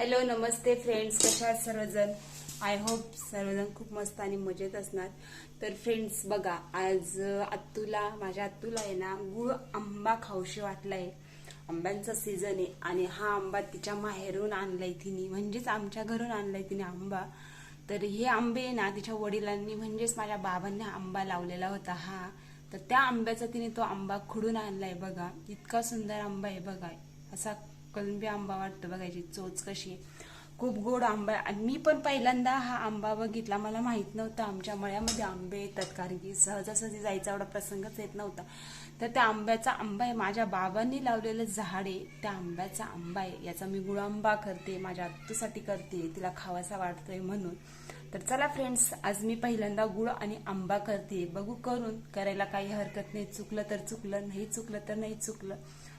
Hello नमस्ते friends कशा आहात सर्वजण? आय होप सर्वजण खूप मस्त आणि मजेत असणार. तर फ्रेंड्स बघा आज अत्तूला माझ्या अत्तूला आहे ना गुळ आंबा खाऊशी वाटलाय. आंब्यांचा सीझन आहे आणि हा आंबा तिच्या माहेरून आणलाय तिने म्हणजेच आमच्या घरून आणलाय तिने आंबा. तर हे आंबे ना तिच्या वडिलांनी म्हणजेच माझ्या बाबांनी आंबा लावलेला होता हा. तर त्या आंब्याचा तिने तो आंबा खुडून आणलाय बघा. इतका सुंदर आंबा आहे बघा. असा कलंबी आंबा वाटतो बघायची चोच कशी. आहे खूप गोड आंबा आहे. आणि मी पण पहिल्यांदा हा आंबा बघितला. मला माहीत नव्हतं. आमच्या मळ्यामध्ये आंबे येतात कारण की सहजासहजी जायचा एवढा प्रसंगच येत नव्हता. तर त्या आंब्याचा आंबा आहे. माझ्या बाबांनी लावलेलं झाड आहे. त्या आंब्याचा आंबा आहे. याचा मी गुळ आंबा करते. माझ्या आत्तूसाठी करते. तिला खावासा वाटतोय म्हणून. तर चला फ्रेंड्स आज मी पहिल्यांदा गुळ आणि आंबा करते. बघू करून करायला काही हरकत नाही. चुकलं तर चुकलं नाही चुकलं तर नाही चुकलं.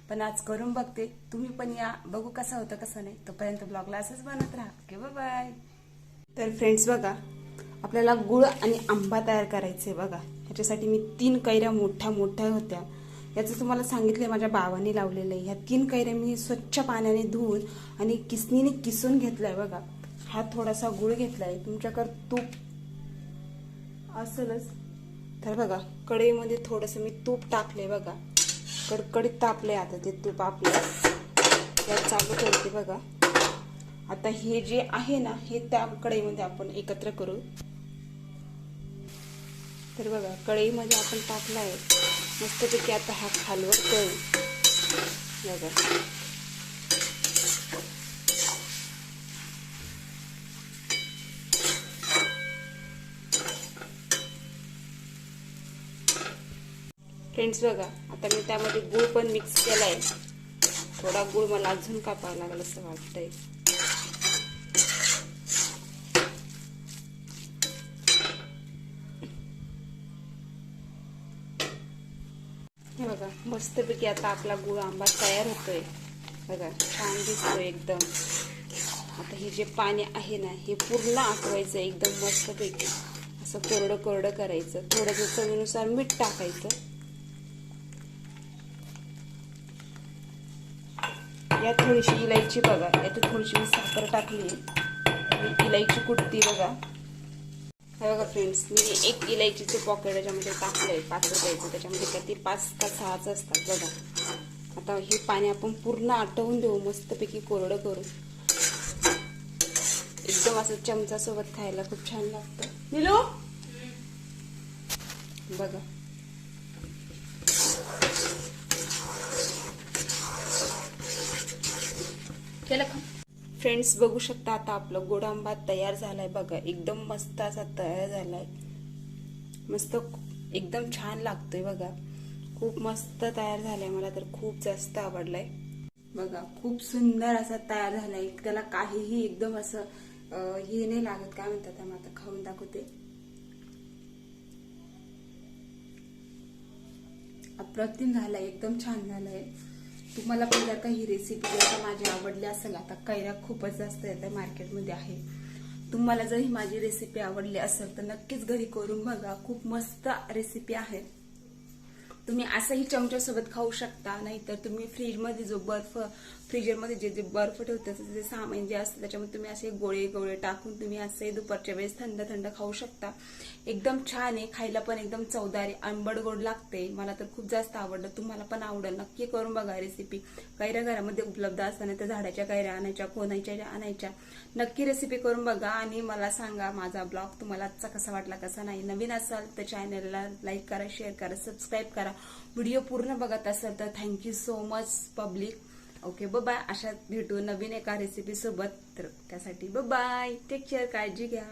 पण आज करून बघते. तुम्ही पण या. बघू कसं होतं कसं नाही. तोपर्यंत ब्लॉगला असंच बनत राहा. ओके बाय तर फ्रेंड्स बघा. आपल्याला गुळ आणि आंबा तयार करायचे बघा. ह्याच्यासाठी मी तीन कैऱ्या मोठ्या मोठ्या होत्या. याचं तुम्हाला सांगितलं माझ्या बाबांनी लावलेलं आहे. ह्या तीन कैऱ्या मी स्वच्छ पाण्याने धुवून आणि किसनीने किसून घेतलाय बघा. हा थोडासा गुळ घेतलाय. तुमच्याकडे तूप असेलच. तर बघा. कढईमध्ये थोडंसं मी तूप टाकलंय बघा. कडकडीत तापलंय आता ते तूप आपलं. त्यात चालू करते बघा. आता हे जे आहे ना हे त्या कढईमध्ये आपण एकत्र करू. तर बघा कढईमध्ये आपण टाकला आहे मस्तपैकी आता हा खालवर करू. बघा. फ्रेंड्स बघा आता मी त्यामध्ये गुळ पण मिक्स केलाय. थोडा गुळ मला अजून कापायला लागला असं वाटतंय. हे बघा मस्तपैकी आता आपला गुळ आंबा तयार होतोय. बघा छान दिसतोय एकदम. आता हे जे पाणी आहे ना हे पूर्ण आटवायचं एकदम मस्तपैकी. असं कोरडं कोरडं करायचं. थोडंसं चवीनुसार मीठ टाकायचं. यात थोडीशी इलायची बघा. यात थोडीशी मी साखर टाकली. आणि इलायची कुटती बघा. हे बघा फ्रेंड्स मी एक इलायचीचे पॉकेट याच्यामध्ये टाकलंय पाच रुपयाचं. त्याच्यामध्ये किती? पाच का सहाच असतात बघा. आता हे पाणी आपण पूर्ण आटवून देऊ मस्तपैकी कोरडं करू एकदम असं चमचासोबत खायला खूप छान लागतं. निलो? बघा. केलं का? फ्रेंड्स बघू शकता आता आपलं गोड आंबा तयार झालाय बघा. एकदम मस्त असा तयार झालाय. मस्त एकदम छान लागतोय बघा. खूप मस्त तयार झालाय मला तर. खूप जास्त आवडलाय. बघा खूप सुंदर असा तयार झालाय. त्याला काहीही एकदम असं हे नाही लागत. काय म्हणतात त्याला? आता खाऊन दाखवते. अप्रतिम झालाय. एकदम छान झालाय. तुम्हाला पण जर का ही रेसिपी जर का माझी आवडली असेल आता कैऱ्या खूपच जास्त येतात मार्केटमध्ये आहे. तुम्हाला जर ही माझी रेसिपी आवडली असेल तर नक्कीच घरी करून बघा. खूप मस्त रेसिपी आहे तुम्ही असंही चमच्यासोबत खाऊ शकता नाहीतर तुम्ही फ्रीजमध्ये जो बर्फ फ्रीजरमध्ये जे जे बर्फ ठेवतात जे सामान जे असतं त्याच्यामध्ये तुम्ही असे गोळे गोळे टाकून तुम्ही असे दुपारच्या वेळेस थंड थंड खाऊ शकता. एकदम छान आहे खायला पण एकदम चवदार आहे आंबट गोड लागते मला तर खूप जास्त आवडलं तुम्हाला पण आवडेल. नक्की करून बघा रेसिपी कैऱ्या घरामध्ये उपलब्ध असताना त्या झाडाच्या कैऱ्या आणायच्या कोणाच्या आणायच्या. नक्की रेसिपी करून बघा आणि मला सांगा माझा ब्लॉग तुम्हाला आजचा कसा वाटला कसा नाही. नवीन असाल तर चॅनलला लाईक करा शेअर करा सबस्क्राईब करा. व्हिडिओ पूर्ण बघत असाल तर thank you so much public okay bye अशा भेटू नवीन एका रेसिपी सोबत. तर त्यासाठी बाय टेक केअर काळजी घ्या.